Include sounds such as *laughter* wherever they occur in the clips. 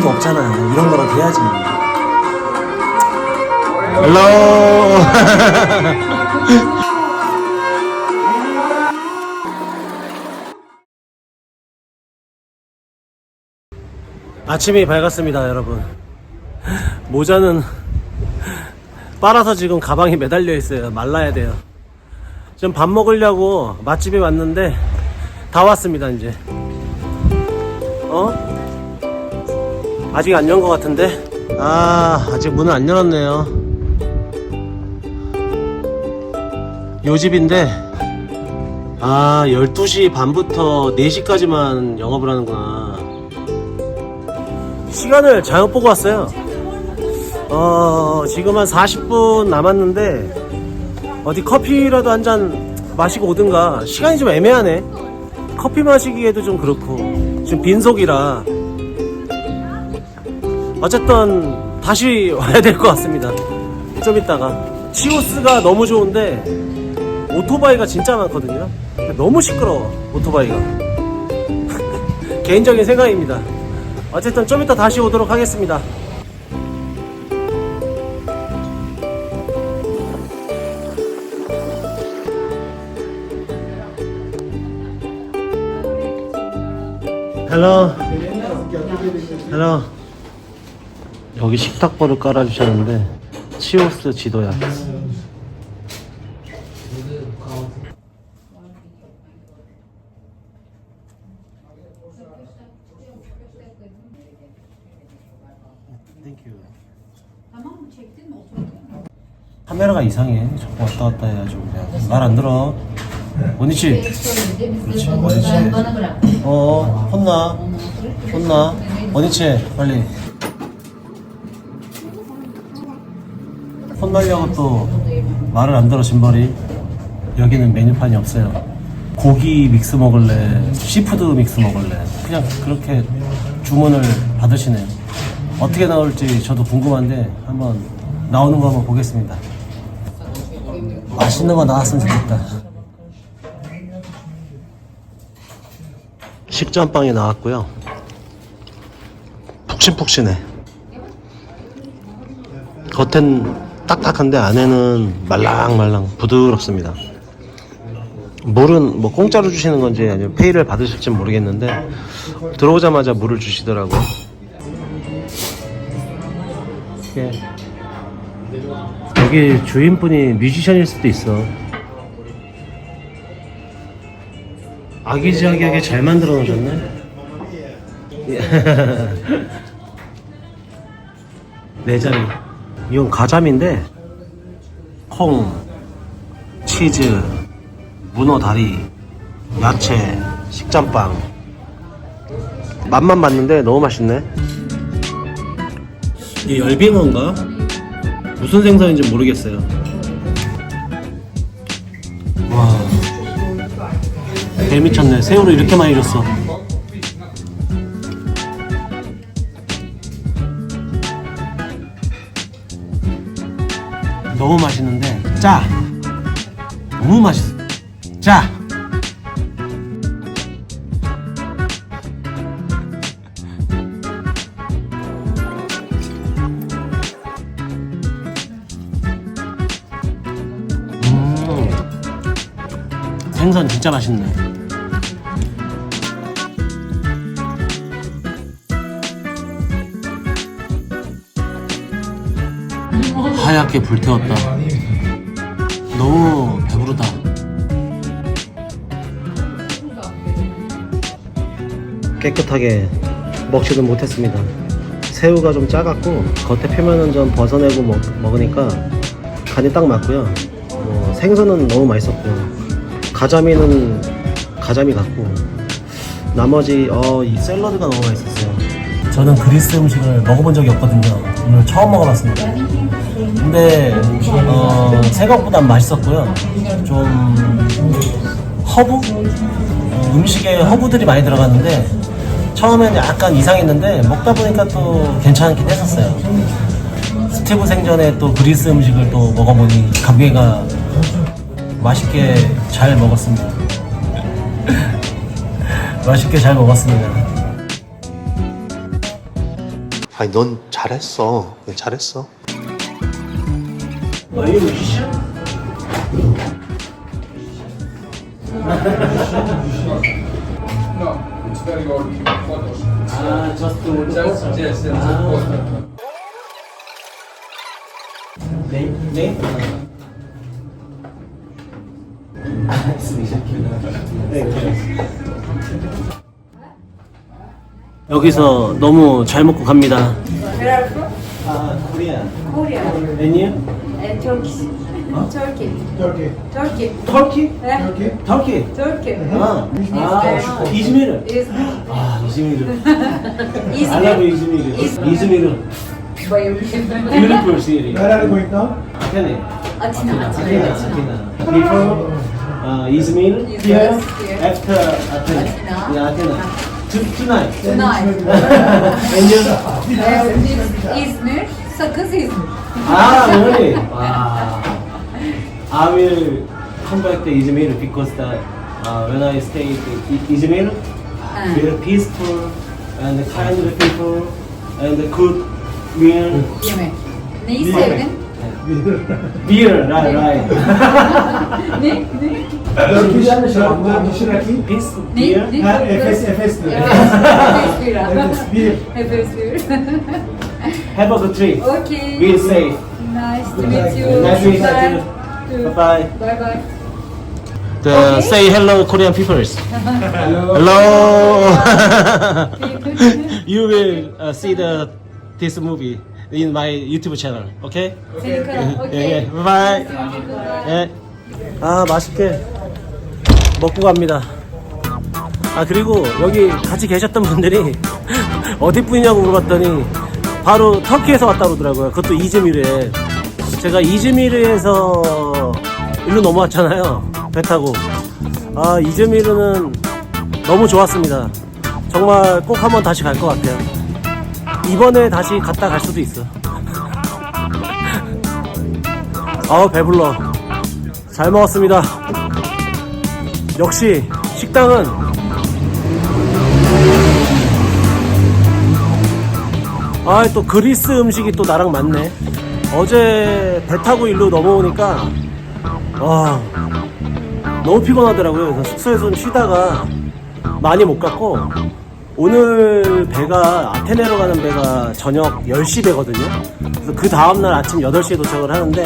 개인기도 없잖아요. 이런 거라도 해야지. 헬로. *laughs* 아침이 밝았습니다, 여러분. 모자는 빨아서 지금 가방에 매달려 있어요. 말라야 돼요. 지금 밥 먹으려고 맛집에 왔는데 다 왔습니다, 이제. 어? 아직 안 연 것 같은데? 아, 아직 문을 안 열었네요. 요 집인데, 아, 12시 반부터 4시까지만 영업을 하는구나. 시간을 잘못 보고 왔어요. 어, 지금 한 40분 남았는데, 어디 커피라도 한 잔 마시고 오든가, 시간이 좀 애매하네. 커피 마시기에도 좀 그렇고, 지금 빈속이라. 어쨌든, 다시 와야 될 것 같습니다. 좀 이따가. 치오스가 너무 좋은데, 오토바이가 진짜 많거든요. 너무 시끄러워, 오토바이가. *laughs* 개인적인 생각입니다. 어쨌든 좀 이따 다시 오도록 하겠습니다. 헬로 헬로 여기 식탁벌을 깔아주셨는데 치오스 지도야? 카메라가 이상해. 자꾸 왔다 갔다 해가지고 그냥 말 안 들어. 원니치 그렇지. bırak. 어 혼나. 혼나. 원니치 빨리 혼나려고 또 말을 안 들어 짐벌이. 여기는 메뉴판이 없어요. 고기 믹스 먹을래 시푸드 믹스 먹을래. 그냥 그렇게 주문을 받으시네요. 어떻게 나올지 저도 궁금한데 한번 나오는 거 한번 보겠습니다. 맛있는 거 나왔으면 좋겠다. 식전빵이 나왔고요. 푹신푹신해. 겉엔 딱딱한데 안에는 말랑말랑 부드럽습니다. 물은 뭐 공짜로 주시는 건지 아니면 페이를 받으실지 모르겠는데 들어오자마자 물을 주시더라고요. 예. 여기 주인분이 뮤지션일 수도 있어. 아기자기하게 잘 만들어 놓으셨네. *laughs* 네 자리 이건 가자미인데 콩, 치즈, 문어 다리, 야채, 식전빵. 맛만 봤는데 너무 맛있네. 이 열빙어인가? 무슨 생선인지 모르겠어요. 와. 개 미쳤네. 새우를 이렇게 많이 줬어 짜 너무 맛있어. 짜 음. 생선 진짜 맛있네. 하얗게 불태웠다 너무 배부르다. 깨끗하게 먹지는 못했습니다. 새우가 좀 작았고 겉에 표면은 좀 벗어내고 먹, 먹으니까 간이 딱 맞고요. 뭐 생선은 너무 맛있었고 가자미는 가자미 같고 나머지 어, 이 샐러드가 너무 맛있었어요. 저는 그리스 음식을 먹어본 적이 없거든요 오늘 처음 먹어봤습니다. 근데 어, 생각보다 맛있었고요. 좀 허브? 어, 음식에 허브들이 많이 들어갔는데 처음에는 약간 이상했는데 먹다 보니까 또 괜찮긴 했었어요. 스티브 생전에 또 그리스 음식을 또 먹어보니 감개가 맛있게 잘 먹었습니다. *laughs* 맛있게 잘 먹었습니다 아니 넌 잘했어. 그냥 잘했어. Very old photos. 아, just to Just, just, just Ah. postman. Name? Name? 여기서 너무 잘 먹고 갑니다. Where are you from? 아, 코리아. Korea. And you? And Turkish. Turkey. Turkey. Turkey. 터키? Yeah. Turkey. 터키. Turkey. 아, 아, 이즈미르. Is 아, 이즈미르. I love 이즈미르. 이즈미르. Bayılmışım. Beautiful city. Where are you going now? 아테네. Atina. 아테네. 아테네. Before uh. Izmir, Here. here. After Athena. Athena. Tonight. And you? Yes, this İzmir. Sakız İzmir. Ah, really? Wow. I will come back to Izmir because the, uh, when I stayed in Izmir, very peaceful and kind people and good meal. Yemek. Neyi sevdin? Beer, right, right. ne? Ne? Turkish, Turkish Rocky. Peaceful Ne? beer. Ne? Ha, Efes, Efes diyor. Efes bira. Efes, bir. Efes bira. Have a good trip. Okay. Be safe. Nice to meet you. Nice to meet you. Bye bye. Bye bye. The, Okay. Say hello, Korean peoples. *laughs* Hello. Hello. *laughs* you will uh, see the this movie in my YouTube channel. Okay? Senin kanal. 예, 예. Okay. Bye. Bye. 예. 아 맛있게 먹고 갑니다. 아 그리고 여기 같이 계셨던 분들이 *laughs* 어디 분이냐고 물어봤더니 바로 터키에서 왔다 그러더라고요. 그것도 이즈미르에. 제가 이즈미르에서 일로 넘어왔잖아요. 배 타고. 아 이즈미르는 너무 좋았습니다. 정말 꼭 한번 다시 갈 것 같아요. 이번에 다시 갔다 갈 수도 있어. *laughs* 아우 배불러. 잘 먹었습니다. 역시 식당은 아 또 그리스 음식이 또 나랑 맞네. 어제 배 타고 일로 넘어오니까 와 너무 피곤하더라고요. 그래서 숙소에서 좀 쉬다가 많이 못 갔고 오늘 배가 아테네로 가는 배가 저녁 10시 배거든요. 그래서 그 다음날 아침 8시에 도착을 하는데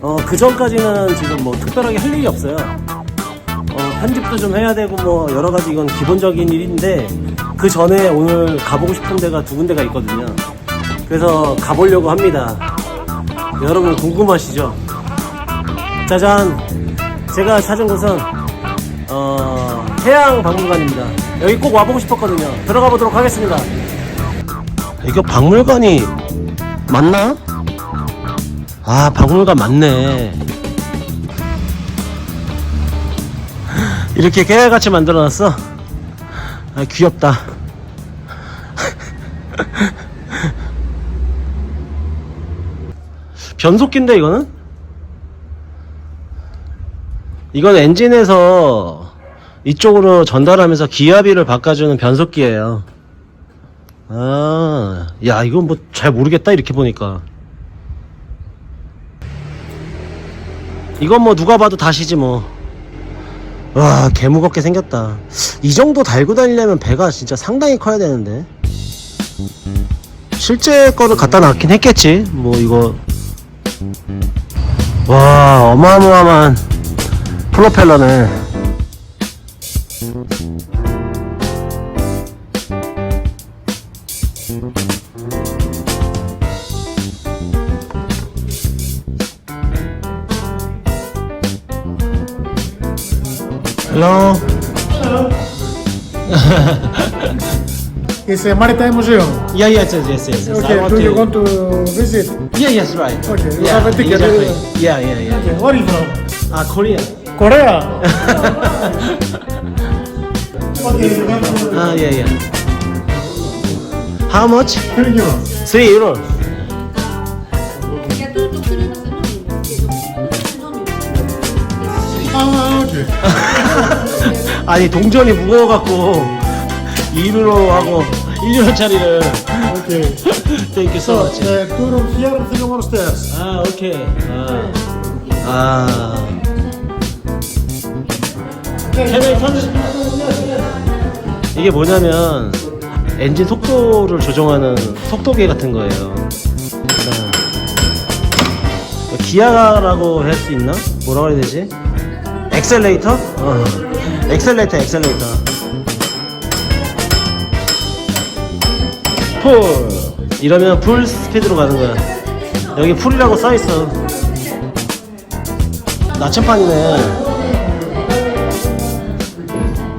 어, 그 전까지는 지금 뭐 특별하게 할 일이 없어요. 어, 편집도 좀 해야 되고 뭐 여러 가지 이건 기본적인 일인데 그 전에 오늘 가보고 싶은 데가 두 군데가 있거든요. 그래서 가보려고 합니다. 여러분 궁금하시죠? 짜잔! 제가 찾은 곳은 어, 해양 박물관입니다. 여기 꼭 와보고 싶었거든요. 들어가 보도록 하겠습니다. 이거 박물관이 맞나? 아, 박물관 맞네. 이렇게 깨알같이 만들어놨어. 아, 귀엽다. 변속기인데, 이거는? 이건 엔진에서 이쪽으로 전달하면서 기압비를 바꿔주는 변속기예요. 아, 야, 이건 뭐 잘 모르겠다, 이렇게 보니까. 이건 뭐 누가 봐도 다시지 뭐. 와, 개 무겁게 생겼다. 이 정도 달고 다니려면 배가 진짜 상당히 커야 되는데. 실제 거를 갖다 놨긴 했겠지. 뭐 이거. 와, 어마어마한 프로펠러네. It's a maritime museum. Yeah, yes, yes, yes, yes. yes. I Okay, want do you to- want to visit? Yeah, yes, right. Okay, you yeah, have a ticket. Exactly. Yeah, yeah, yeah. Okay, where are you from? Ah, Korea. Korea. okay, you want to... Ah, yeah, yeah. How much? Here you go. Three euro. Ah, okay. 아니 동전이 무거워갖고 2유로 하고 1년짜리를. Okay. *laughs* Thank you so much. three more stairs. 아, 오케이. 아. 아. 턴 이게 뭐냐면 엔진 속도를 조정하는 속도계 같은 거예요. 자, 기아라고 할 수 있나? 뭐라고 해야 되지? 엑셀레이터? 어. 엑셀레이터, 엑셀레이터. 풀. 이러면 풀 스피드로 가는 거야. 여기 풀이라고 써 있어. 나침판이네.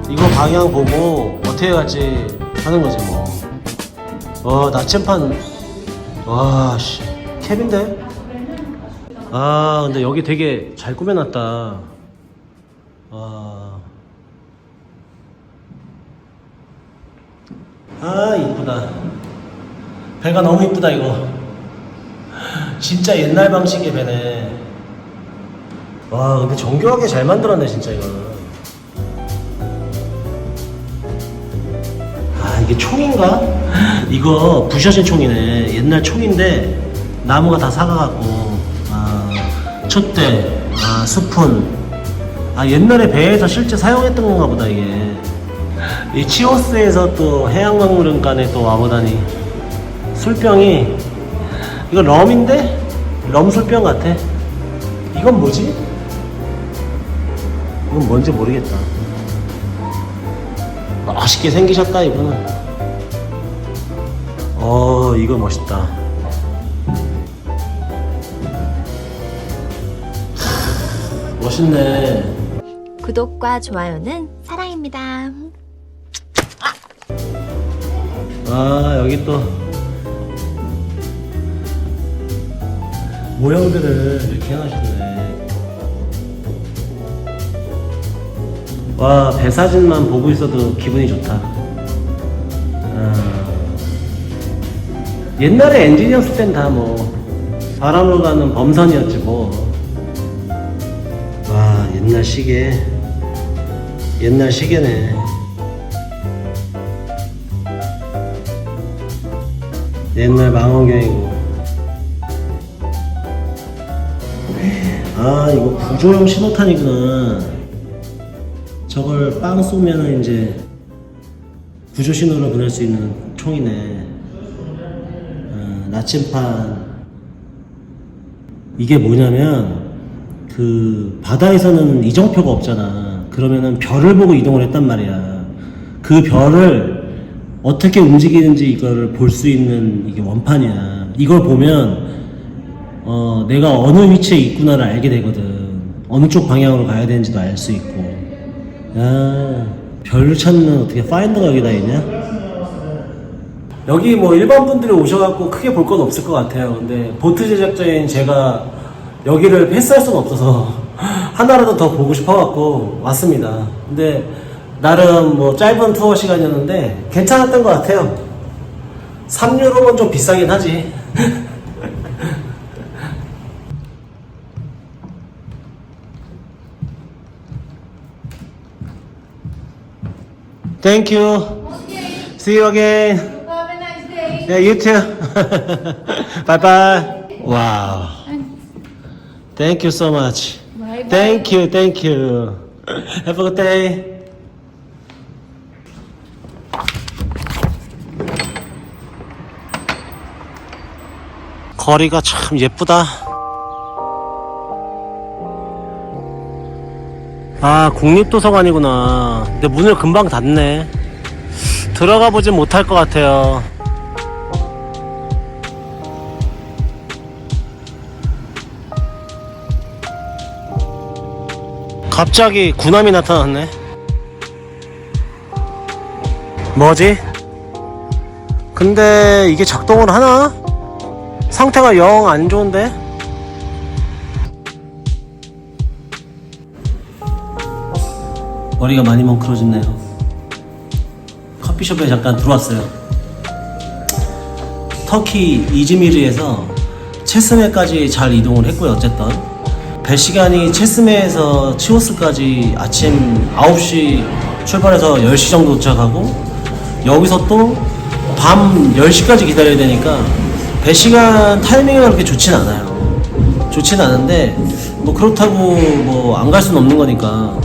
이거 방향 보고 어떻게 갈지 하는 거지 뭐. 어 나침판. 와 씨. 캡인데? 아 근데 여기 되게 잘 꾸며놨다. 와. 아 이쁘다. 배가 너무 이쁘다 이거. 진짜 옛날 방식의 배네. 와 근데 정교하게 잘 만들었네 진짜 이거는. 아 이게 총인가? 이거 부셔진 총이네. 옛날 총인데 나무가 다 사가갖고 아 촛대, 아 스푼. 아 옛날에 배에서 실제 사용했던 건가 보다 이게. 이 치오스에서 또 해양박물관에 또 와보다니 술병이 이거 럼인데 럼 술병 같아. 이건 뭐지? 이건 뭔지 모르겠다. 맛있게 생기셨다 이거는. 어 이거 멋있다. 멋있네. 구독과 좋아요는 사랑입니다. 아 여기 또 모형들을 이렇게 해놓으셨네 와 배 사진만 보고 있어도 기분이 좋다. 아, 옛날에 엔지니어스 땐 다 뭐 바람을 가는 범선이었지 뭐 와 옛날 시계. 옛날 시계네. 옛날 망원경이고 아 이거 구조용 신호탄이구나. 저걸 빵 쏘면은 이제 구조 신호를 보낼 수 있는 총이네. 아, 나침판. 이게 뭐냐면 그 바다에서는 이정표가 없잖아. 그러면은 별을 보고 이동을 했단 말이야. 그 별을 어떻게 움직이는지 이거를 볼 수 있는 이게 원판이야. 이걸 보면 어, 내가 어느 위치에 있구나를 알게 되거든. 어느 쪽 방향으로 가야 되는지도 알 수 있고. 야, 별을 찾는 어떻게 파인더가 여기다 있냐? 여기 뭐 일반 분들이 오셔갖고 크게 볼 건 없을 것 같아요. 근데 보트 제작자인 제가 여기를 패스할 수는 없어서 *laughs* 하나라도 더 보고 싶어갖고 왔습니다. 근데 나름 뭐 짧은 투어 시간이었는데 괜찮았던 것 같아요. 3유로는 좀 비싸긴 하지. *laughs* Thank you. See you again. Have a nice day. Yeah, you too. bye bye. Wow. Thank you so much. Bye bye. Thank you, thank you. Have a good day. 거리가 참 예쁘다. 아, 국립도서관이구나. 근데 문을 금방 닫네. 들어가 보진 못할 것 같아요. 갑자기 군함이 나타났네. 뭐지? 근데 이게 작동을 하나? 상태가 영 안 좋은데? 머리가 많이 멍크러졌네요. 커피숍에 잠깐 들어왔어요. 터키 이즈미르에서 체스메까지 잘 이동을 했고요. 어쨌든 배 시간이 체스메에서 치오스까지 아침 9시 출발해서 10시 정도 도착하고 여기서 또 밤 10시까지 기다려야 되니까 배 시간 타이밍이 그렇게 좋진 않아요. 좋진 않은데 뭐 그렇다고 뭐 안 갈 수는 없는 거니까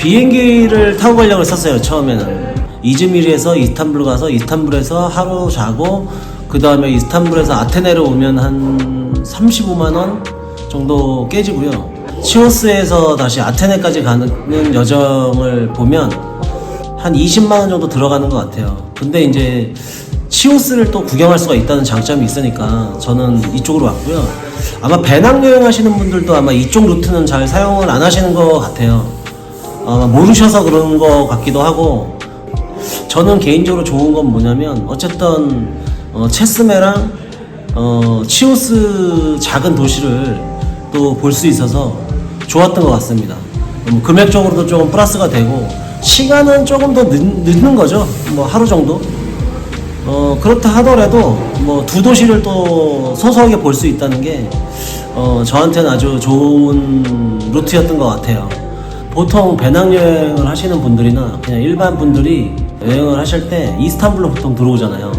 비행기를 타고 가려고 했었어요 처음에는 이즈미르에서 이스탄불 가서 이스탄불에서 하루 자고 그 다음에 이스탄불에서 아테네로 오면 한 35만 원 정도 깨지고요 치오스에서 다시 아테네까지 가는 여정을 보면 한 20만 원 정도 들어가는 것 같아요. 근데 이제 치오스를 또 구경할 수가 있다는 장점이 있으니까 저는 이쪽으로 왔고요. 아마 배낭 여행 하시는 분들도 아마 이쪽 루트는 잘 사용을 안 하시는 것 같아요. 아마 모르셔서 그런 것 같기도 하고 저는 개인적으로 좋은 건 뭐냐면 어쨌든 어, 체스메랑 어, 치오스 작은 도시를 또 볼 수 있어서 좋았던 것 같습니다. 뭐 금액적으로도 조금 플러스가 되고 시간은 조금 더 늦, 늦는 거죠. 뭐 하루 정도. 어 그렇다 하더라도 뭐 두 도시를 또 소소하게 볼 수 있다는 게 어, 저한테는 아주 좋은 루트였던 것 같아요. 보통 배낭여행을 하시는 분들이나 그냥 일반 분들이 여행을 하실 때 이스탄불로 보통 들어오잖아요.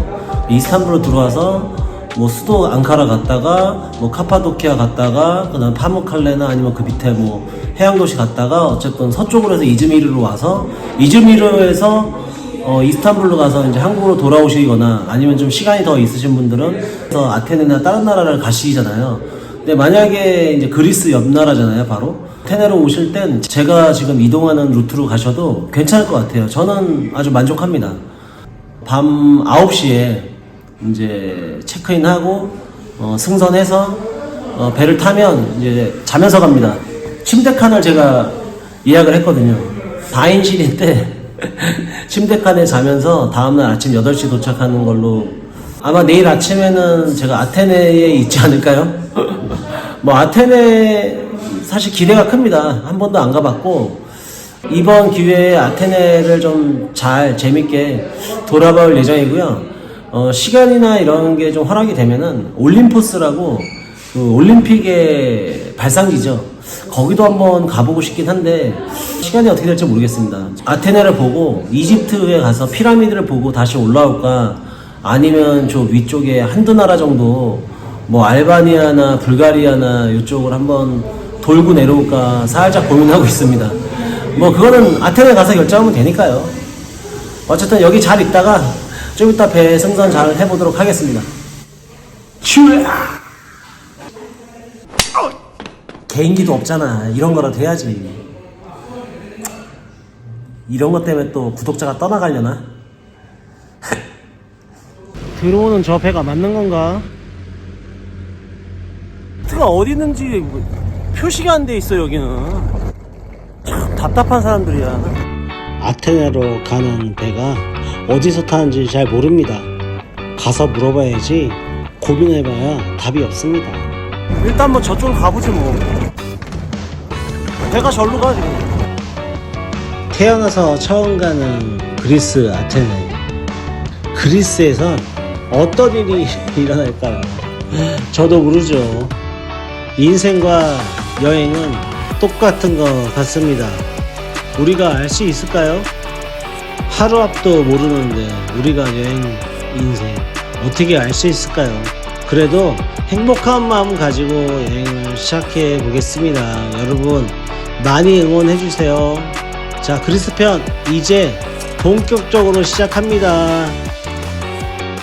이스탄불로 들어와서 뭐 수도 앙카라 갔다가 뭐 카파도키아 갔다가 그다음 파무칼레나 아니면 그 밑에 뭐 해양 도시 갔다가 어쨌든 서쪽으로 해서 이즈미르로 와서 이즈미르에서 어, 이스탄불로 가서 이제 한국으로 돌아오시거나 아니면 좀 시간이 더 있으신 분들은 아테네나 다른 나라를 가시잖아요. 근데 만약에 이제 그리스 옆 나라잖아요, 바로. 아테네로 오실 땐 제가 지금 이동하는 루트로 가셔도 괜찮을 것 같아요. 저는 아주 만족합니다. 밤 9시에 이제 체크인하고 어, 승선해서 어, 배를 타면 이제 자면서 갑니다. 침대 칸을 제가 예약을 했거든요. 4인실인데 *laughs* 침대 칸에 자면서 다음날 아침 8시 도착하는 걸로 아마 내일 아침에는 제가 아테네에 있지 않을까요? *laughs* 뭐 아테네 사실 기대가 큽니다. 한 번도 안 가봤고 이번 기회에 아테네를 좀 잘 재밌게 돌아볼 예정이고요. 어, 시간이나 이런 게 좀 허락이 되면은 올림포스라고 그 올림픽의 발상지죠. 거기도 한번 가보고 싶긴 한데 시간이 어떻게 될지 모르겠습니다. 아테네를 보고 이집트에 가서 피라미드를 보고 다시 올라올까 아니면 저 위쪽에 한두 나라 정도 뭐 알바니아나 불가리아나 이쪽을 한번 돌고 내려올까 살짝 고민하고 있습니다. 뭐 그거는 아테네 가서 결정하면 되니까요. 어쨌든 여기 잘 있다가 좀 이따 배 승선 잘 해보도록 하겠습니다. 개인기도 없잖아. 이런 거라도 해야지. 이런 것 때문에 또 구독자가 떠나가려나? *laughs* 들어오는 저 배가 맞는 건가? 트가 어디 있는지 뭐 표시가 안 돼 있어 여기는. 참 답답한 사람들이야. 아테네로 가는 배가 어디서 타는지 잘 모릅니다. 가서 물어봐야지 고민해봐야 답이 없습니다. 일단 뭐 저쪽으로 가보지 뭐. 배가 절로 가 지금. 태어나서 처음 가는 그리스 아테네. 그리스에선 어떤 일이 *laughs* 일어날까요? 저도 모르죠. 인생과 여행은 똑같은 것 같습니다. 우리가 알 수 있을까요? 하루 앞도 모르는데 우리가 여행 인생 어떻게 알 수 있을까요? 그래도 행복한 마음 가지고 여행을 시작해 보겠습니다. 여러분 많이 응원해 주세요. 자 그리스 편 이제 본격적으로 시작합니다.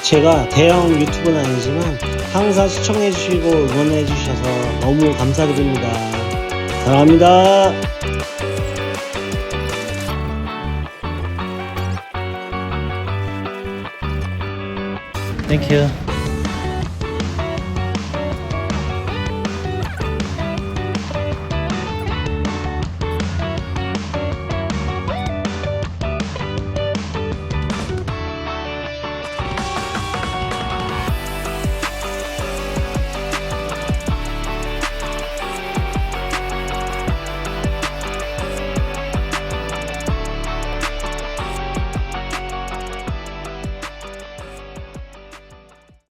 제가 대형 유튜브는 아니지만 항상 시청해 주시고 응원해 주셔서 너무 감사드립니다. 사랑합니다. 땡큐.